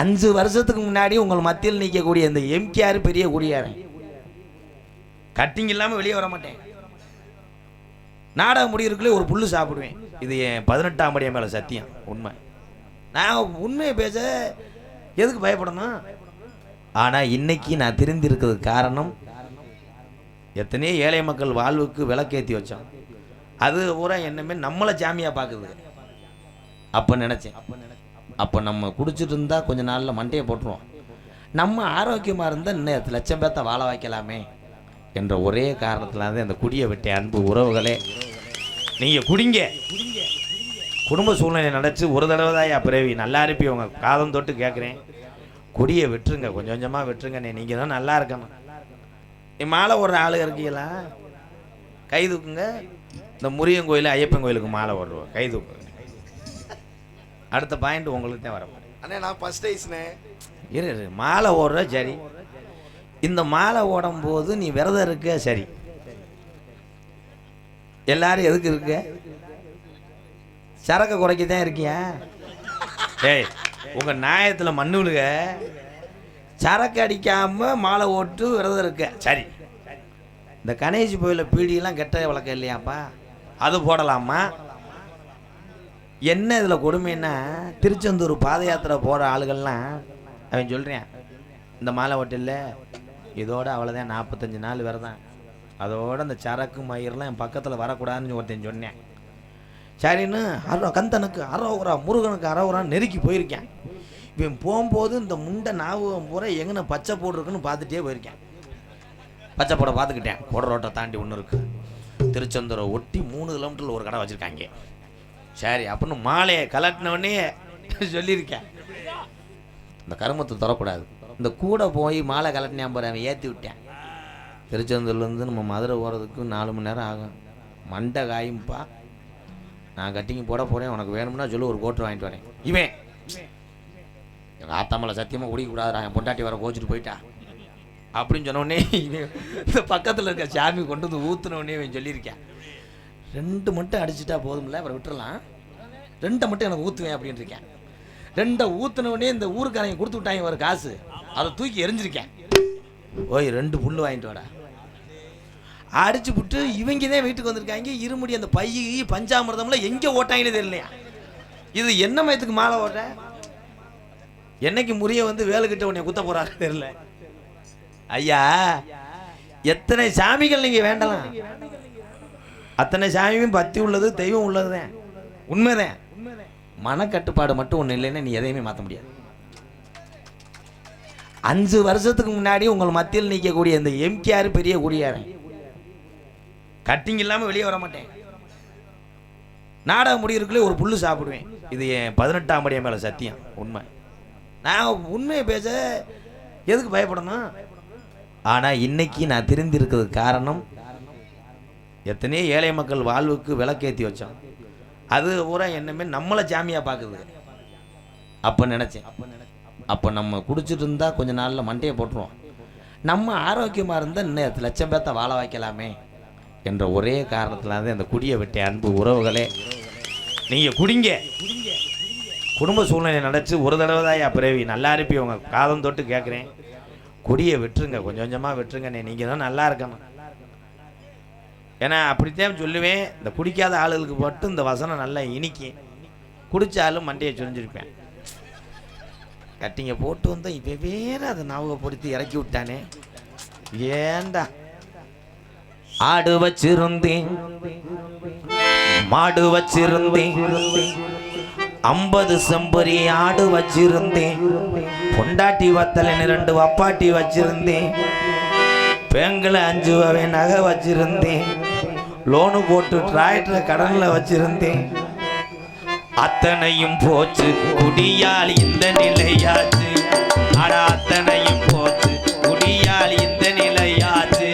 அஞ்சு வருஷத்துக்கு முன்னாடி உங்கள் மத்தியில் நிற்கக்கூடிய இந்த எம்கேஆர் பெரிய குடியாரன் கட்டிங் இல்லாமல் வெளியே வர மாட்டேன். நாடகம் முடியிருக்குள்ளே ஒரு புல்லு சாப்பிடுவேன். இது என் பதினெட்டாம் படிய மேலே சத்தியம் உண்மை. நான் உண்மையை பேச எதுக்கு பயப்படணும்? ஆனால் இன்னைக்கு நான் திருந்தி இருக்கிறதுக்கு காரணம் எத்தனையோ ஏழை மக்கள் வாழ்வுக்கு விளக்கேற்றி வச்சோம். அது பூரா என்னமே நம்மளை ஜாமியாக பார்க்குது. அப்போ நினச்சேன். அப்போ அப்போ நம்ம குடிச்சிட்டு இருந்தால் கொஞ்ச நாளில் மண்டையை போட்டுருவோம். நம்ம ஆரோக்கியமாக இருந்தால் இன்னும் லட்சம் பேர்த்த வாழ வைக்கலாமே என்ற ஒரே காரணத்தில் தான் இந்த குடியை விட்ட அன்பு உறவுகளே நீங்கள் குடிங்க. குடும்ப சூழ்நிலை நினச்சி ஒரு தடவை தான் பிறவி. நல்லா இருப்பி உங்கள் காதம் தொட்டு கேட்குறேன் குடியை விட்டுருங்க கொஞ்சம் கொஞ்சமாக விட்டுருங்கண்ணே நீங்கள் தான் நல்லா இருக்கணும். நீ மாலை ஓடுற ஆளுங்க இருக்கீங்களா? கை தூக்குங்க. இந்த முருகன் கோயில் ஐயப்பன் கோயிலுக்கு மாலை ஓடுவோம் கைதுக்குங்க அடுத்த பாயிண்ட் உங்களுக்கு தான் வரப்போகுது அண்ணே நான் ஃபர்ஸ்ட் ஐஸ்ண்ணே இரு இரு. மாலை ஓடுற சரி இந்த மாலை ஓடும் போது நீ விரதம் இருக்க சரி. எல்லாரும் எதுக்கு இருக்க? சரக்கு குறைக்க தான் இருக்கியா? ஏய் உங்க நியாயத்தில் மண்ணு விழுக. சரக்கு அடிக்காம மாலை ஓட்டு விரதம் இருக்க. சரி. இந்த கணேஷ் கோயில பீடியெல்லாம் கெட்ட வழக்கம் இல்லையாப்பா? அது போடலாமா? என்ன இதில் கொடுமைன்னா திருச்செந்தூர் பாத யாத்திரை போகிற ஆளுகள்லாம் அவன் சொல்கிறேன் இந்த மாலை ஹோட்டலில் இதோட அவ்வளோதான் நாற்பத்தஞ்சு நாள் விரதம். அதோட அந்த சரக்கு மயிரெலாம் என் பக்கத்தில் வரக்கூடாதுன்னு ஒருத்தன் சொன்னேன். சரின்னு அரோ கந்தனுக்கு அரோகுரா முருகனுக்கு அரோகுரான்னு நெருக்கி போயிருக்கேன். இவன் போகும்போது இந்த முண்டை நாவகம் பூரா எங்கன பச்சை போடுருக்குன்னு பார்த்துட்டே போயிருக்கேன். பச்சை போட பார்த்துக்கிட்டேன். கொடரோட்டை தாண்டி ஒன்று இருக்குது திருச்செந்தூரை ஒட்டி மூணு கிலோமீட்டரில் ஒரு கடை வச்சுருக்காங்க. சரி அப்படின்னு மாலையை கலட்டினவொடனே சொல்லியிருக்கேன். இந்த கருமத்தை தரக்கூடாது இந்த கூட போய் மாலை கலட்டினேன் போகிறேன் அவன் ஏற்றி விட்டேன். திருச்செந்தூர்லேருந்து நம்ம மதுரை போகிறதுக்கு நாலு மணி நேரம் ஆகும். மண்டை காயும்பா. நான் கட்டிங்க போட போகிறேன் உனக்கு வேணும்னா சொல்லி ஒரு கோட்டு வாங்கிட்டு வரேன். இவன். எங்கள் ஆத்தாமலை சத்தியமாக குடிக்கக்கூடாதுடா என் பொண்டாட்டி வர கோச்சிட்டு போயிட்டா. அப்படின்னு சொன்னோடனே இவன் இந்த பக்கத்தில் இருக்க சாமி கொண்டு வந்து ஊற்றுனோடனே இவன் சொல்லியிருக்கேன். ரெண்டு மட்டும் அடிச்சிட்டா போதும்ல அப்புறம் விட்டுறலாம். ரெண்டை மட்டும் எனக்கு ஊற்றுவேன் அப்படின்னு இருக்கேன். ரெண்டை ஊற்றுனோடனே இந்த ஊருக்காரங்க கொடுத்து விட்டாங்க ஒரு காசு. அதை தூக்கி எரிஞ்சிருக்கேன். ஓய் ரெண்டு புல் வாங்கிட்டு வாடா. அடிச்சு விட்டு இவங்க தான் வீட்டுக்கு வந்திருக்காங்க. இருமுடி அந்த பையி பஞ்சாமிரதம்லாம் எங்கே ஓட்டாங்கன்னு தெரியலையா. இது என்ன மயத்துக்கு மாலை ஓட்ட? என்னைக்கு முறிய வந்து வேலுக்கிட்ட உன்னை குத்த போறாரு தெரியல. ஐயா எத்தனை சாமிகள் நீங்க வேண்டலாம்? அத்தனை சாமியும் பத்தி உள்ளது தெய்வம் உள்ளதுதான். உண்மைதான். மனக்கட்டுப்பாடு மட்டும் ஒன்று இல்லைன்னா நீ எதையுமே மாற்ற முடியாது. அஞ்சு வருஷத்துக்கு முன்னாடி உங்கள் மத்தியில் நிற்கக்கூடிய இந்த எம்கேஆர் பெரிய குடியாரன் கட்டிங் இல்லாமல் வெளியே வர மாட்டேன். நாடகம் முடியிருக்குள்ளே ஒரு புல்லு சாப்பிடுவேன். இது என் பதினெட்டாம் படிய மேலே சத்தியம் உண்மை. நான் உண்மையை பேச எதுக்கு பயப்படணும்? ஆனால் இன்னைக்கு நான் திருந்தி இருக்கிறது காரணம் எத்தனையோ ஏழை மக்கள் வாழ்வுக்கு விளக்கேற்றி வச்சோம். அது பூரா என்னமே நம்மளை ஜாமியாக பார்க்குது அப்போ நினச்சேன். அப்போ நம்ம குடிச்சிட்டு இருந்தால் கொஞ்ச நாளில் மண்டையை போட்டுருவோம். நம்ம ஆரோக்கியமாக இருந்தால் இன்னும் லட்சம் பேர்த்த வாழ வைக்கலாமே என்ற ஒரே காரணத்தில் தான் இந்த குடியை விட்ட அன்பு உறவுகளே நீங்கள் குடிங்க. குடும்ப சூழ்நிலை நினச்சி ஒரு தடவை தான் பிறவி. நல்லா இருப்பி உங்கள் காதம் தொட்டு கேட்குறேன் குடியை விட்டுருங்க. கொஞ்சம் கொஞ்சமாக விட்டுருங்கண்ணே. நீங்கள் தான் நல்லா இருக்கணும். ஏன்னா அப்படித்தான் சொல்லுவேன் இந்த குடிக்காத ஆளுகளுக்கு மட்டும் இந்த வசனம் நல்லா இனிக்கும் குடித்தாலும் மண்டையை சுரிஞ்சிருப்பேன். கட்டிங்க போட்டு வந்தோம் இப்போ வேற அதை ஞாபகப்படுத்தி இறக்கி விட்டானே. ஏண்டா? ஆடு வச்சிருந்தேன் மாடு வச்சிருந்தேன் ஐம்பது செம்பரி ஆடு வச்சிருந்தேன் பொண்டாட்டி வத்தலைன்னு ரெண்டு வப்பாட்டி வச்சிருந்தேன் பெங்களை அஞ்சு வகை நகை வச்சிருந்தேன் லோனு போட்டு டிராக்டர் கடனில் வச்சிருந்தேன். அத்தனையும் போச்சு. குடியால் இந்த நிலையாச்சு. ஆடா அத்தனையும் போச்சு. குடியால் இந்த நிலையாச்சு.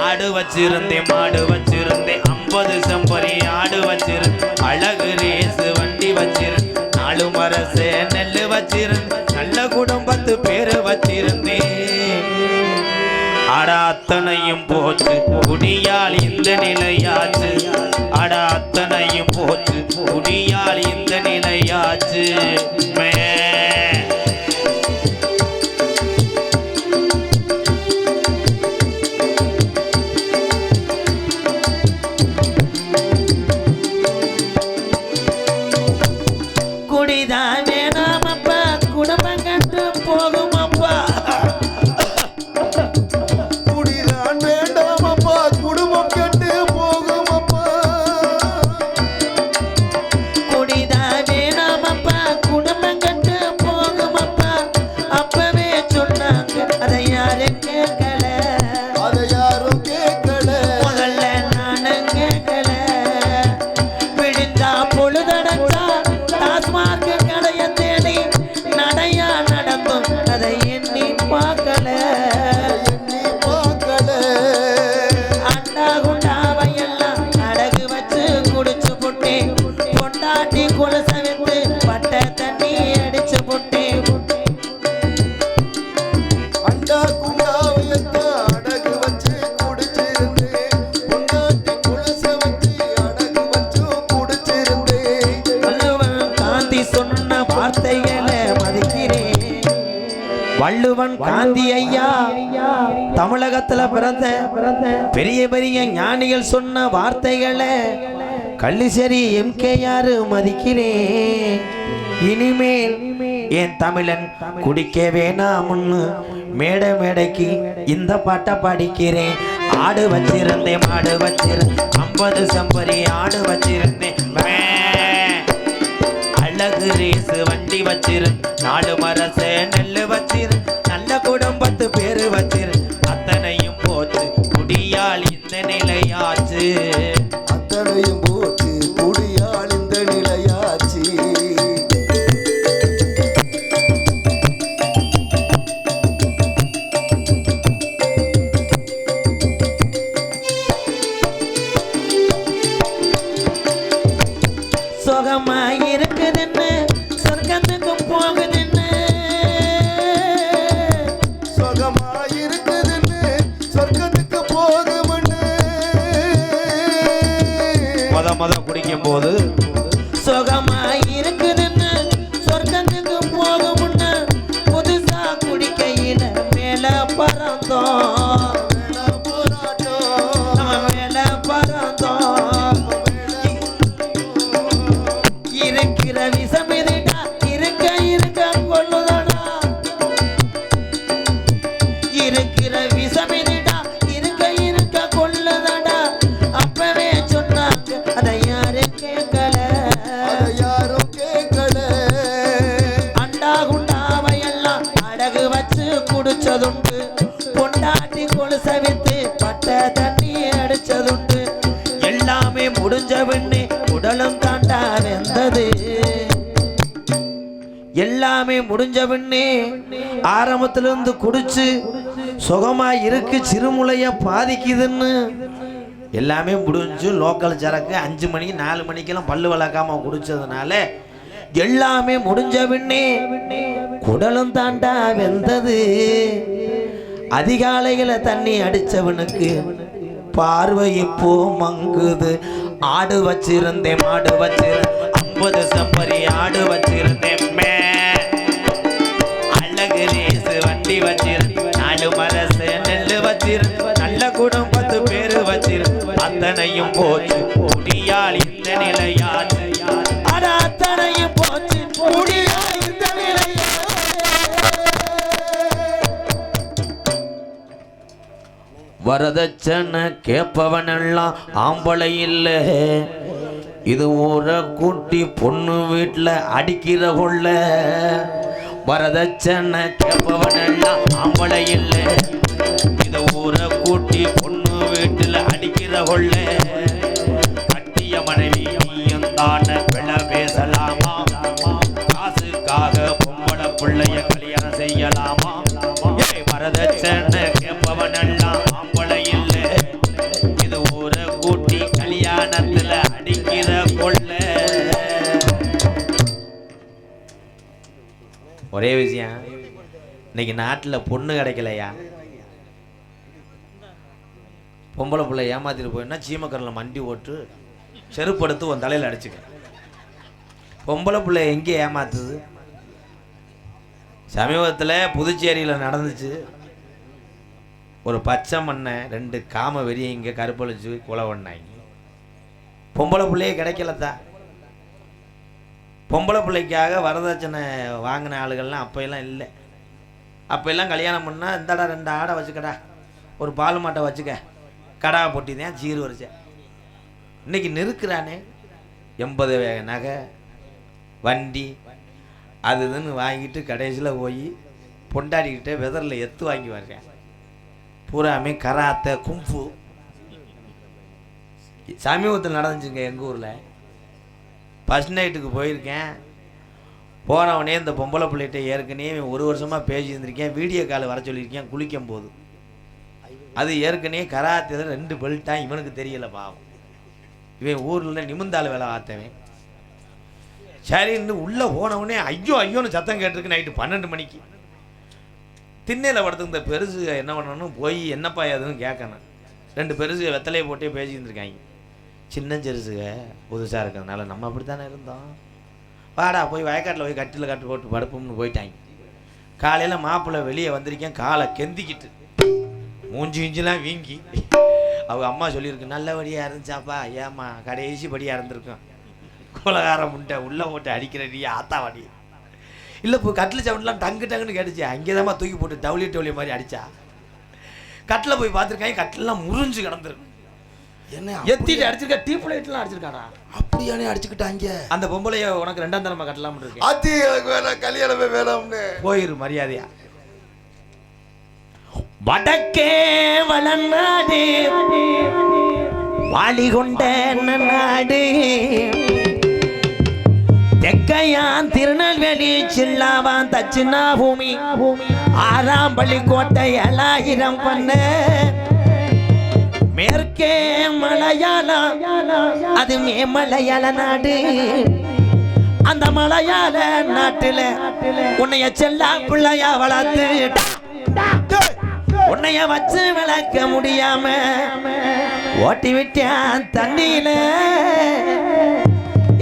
ஆடு வச்சிருந்தேன் மாடு வச்சிருந்தேன். ஐம்பது செம்பரி ஆடு வச்சிருந்தேன். அழகு ரேசு வண்டி வச்சிருந்தேன். நாலு மரசு நெல்லு வச்சிருந்தேன். நல்ல குடும்பத்து பேரு வச்சிருந்தேன். ஆடா அத்தனை போச்சு. குடியால் இந்த நிலையாச்சு. அட அத்தனையும் போச்சு. குடியால் இந்த நிலையாச்சு. மே காந்தி ஐயா தமிழகத்துல பிறந்த பெரிய பெரிய ஞானிகள் சொன்ன வார்த்தைகளை கள்ளிசேரி எம்கேஆர் மதிக்கிறேன். இனிமேல் என் தமிழன் குடிக்க வேணாம்னு மேடை மேடைக்கு இந்த பாட்டை படிக்கிறேன். ஆடு வச்சிருந்தேன் மாடு வச்சிருந்தேன் ஐம்பது செம்பரி ஆடு வச்சிருந்தேன். அழகு ரேசு வண்டி வச்சிரு நாலு மரச நல்ல பேரு வச்சிரு முத முத குடிக்கும் போது சுகமா இருக்குதுன்னு சொர்க்கத்துக்கு போகும்னு புதுசா குடிக்கையில மேல பறந்தோம். மேல பறந்தோம். இருக்கிற விஷம் அடிச்சதுண்டு. பொண்டாட்டி கொலுச வித்து பட்ட தண்ணி அடிச்சதுண்டு. எல்லாமே முடிஞ்ச பின்னே உடலும் தாண்டா வெந்தது. எல்லாமே முடிஞ்ச பின்னே ஆரம்பத்திலிருந்து குடிச்சு சுகமா இருக்கு சிறுமுலைய பாதிக்குதுன்னு. எல்லாமே முடிஞ்சு லோக்கல் சரக்கு அஞ்சு மணிக்கு நாலு மணிக்கெல்லாம் பல்லு வளர்க்காம குடிச்சதுனால எல்லாமே முடிஞ்ச பின்னே குடலும் தாண்டா வெந்தது. அதிகாலையில தண்ணி அடிச்சவனுக்கு பார்வை இப்போ மங்குது. ஆடு வச்சிருந்தேன் மாடு வச்சிருந்தேன். ஐம்பது சப்பரி ஆடு வச்சிருந்தேன். மே. அழகு ரேசு வண்டி வச்சிருந்தேன். நாலு மரசு நெல் வச்சிருந்தேன். நல்ல குடும்பத்து பேரு வச்சிருந்தேன். அத்தனையும் போச்சு. வரதட்சணை கேட்பவனெல்லாம் ஆம்பளை இல்லை. இது ஊரை கூட்டி பொண்ணு வீட்டில் அடிக்கிற கொள்ள. வரதட்சணை கேட்பவனெல்லாம் ஆம்பளை இல்லை. ஒரே விஷயம். இன்னைக்கு நாட்டில் பொண்ணு கிடைக்கலையா? பொம்பளை பிள்ளை ஏமாத்திட்டு போயின்னா சீமக்கரில் மண்டி ஓட்டு செருப்படுத்து உன் தலையில் அடிச்சுக்க. பொம்பளை பிள்ளை எங்கே ஏமாத்துது? சமீபத்தில் புதுச்சேரியில் நடந்துச்சு. ஒரு பச்சை மண்ணை ரெண்டு காம வெறியை இங்கே கருப்பழிச்சு கொலை பண்ணாங்க. பொம்பளை பிள்ளையே கிடைக்கலத்தான் பொம்பளை பிள்ளைக்காக வரதட்சணை வாங்கின ஆளுகள்லாம் அப்போயெல்லாம் இல்லை. அப்போயெல்லாம் கல்யாணம் பண்ணால் இந்தடா ரெண்டு ஆடை வச்சுக்கடா ஒரு பால் மாட்டை வச்சுக்க கடா பொட்டி தான் சீர் வரிச்சேன் இன்றைக்கி நெருக்கிறானே எண்பது வே- நகை வண்டி அது இதுன்னு வாங்கிட்டு கடைசியில் போய் பொண்டாடிக்கிட்டே வெதரில் எத்து வாங்கி வர்றேன். பூராமே கராத்தே கும்பு சமீபத்தில் நடந்துச்சுங்க எங்கள் ஊரில். ஃபஸ்ட் நைட்டுக்கு போயிருக்கேன். போனவனே இந்த பொம்பளை பிள்ளைகிட்ட ஏற்கனவே இவன் ஒரு வருஷமாக பேசியிருந்திருக்கேன். வீடியோ கால் வர சொல்லியிருக்கேன். குளிக்கும் போது. அது ஏற்கனவே கராத்தில் ரெண்டு பெல்ட்டாக இவனுக்கு தெரியல பாவம். இவன் ஊரில் நிமிந்தாள் வேலை பார்த்தவன். சரின்னு உள்ளே போனவனே ஐயோ ஐயோன்னு சத்தம் கேட்டிருக்கு நைட்டு பன்னெண்டு மணிக்கு. திண்ணையில் படுத்து இந்த பெருசு என்ன பண்ணணும்? போய் என்னப்பா ஏதுன்னு கேட்கணும். ரெண்டு பெருசு வெத்தலையை போட்டே பேசியிருந்துருக்காங்க. இருக்காங்க புதுசாக இருக்கிறதுனால நம்ம அப்படி தானே இருந்தோம். வாடா போய் வயக்காட்டில் போய் கட்டில் கட்டு போட்டு படுப்போம்னு போயிட்டாங்க. காலையில் மாப்பிள்ளை வெளியே வந்திருக்கேன் காலை கெந்திக்கிட்டு. மூஞ்சி இஞ்சிலாம் வீங்கி. அவங்க அம்மா சொல்லியிருக்கு நல்லபடியாக இருந்துச்சாப்பா ஏம்மா கடைசி படியாக இருந்திருக்கும் குலகாரம் முட்டை உள்ளே போட்டு அடிக்கிற நீ ஆத்தா வடி இல்லை இப்போ கட்டில் சவுண்ட்லாம் டங்கு டங்குன்னு கேட்டுச்சு. அங்கே தான் தூக்கி போட்டு டவுளி டவுளி மாதிரி அடித்தா கட்டில் போய் பார்த்துருக்காங்க கட்டிலெலாம் முறிஞ்சு கிடந்துருக்கு. என்ன எத்திட்டு அடிச்சிருக்கா? டீப் லைட்லாம் அடிச்சிருக்காடா? அப்படியானே அடிச்சுக்கிட்டாங்க அந்த பொம்பளைய உனக்கு ரெண்டாம் தரமா கட்டலாம்னு இருக்கேன் அது எனக்கு வேணாம் கல்யாணமே வேணாம்னு. போயிரு மரியாதையா. வடக்கே வளநாடு வாளி கொண்ட நாடு தெக்கையான் திருநெல்வேலி சில்லாவான் தச்சினா பூமி ஆறாம் பள்ளி கோட்டை ஏழாயிரம் பண்ண. மேற்கே மலையாளம் அது மேமலையாள நாடு. அந்த மலையாள நாட்டுல உன்னைய செல்லா பிள்ளையா வளர்த்து. உன்னைய வச்சு விளக்க முடியாம ஓட்டி விட்டான் தண்ணியில?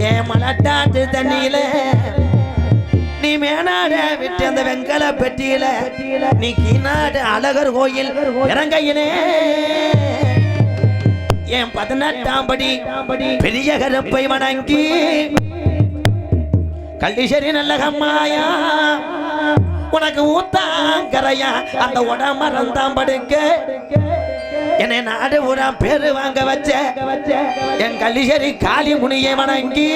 ஏன் மலட்டாட்டு தண்ணியில? நீ மேனாட விட்டு அந்த வெங்கல பெட்டியில நீ கீனாடு அழகர் கோயில் இறங்கையிலே. என் பதினெட்டாம் படி பெரிய கருப்பை வணங்கி. கள்ளீஸ்வரி நல்ல கம்மாயா உனக்கு ஊத்தாங்கரையா அந்த உடமரந்தான் படுக்க. என்னை நாடு ஊரா பேரு வாங்க வச்ச என் கள்ளீஸ்வரி காளி முனியை வணங்கி.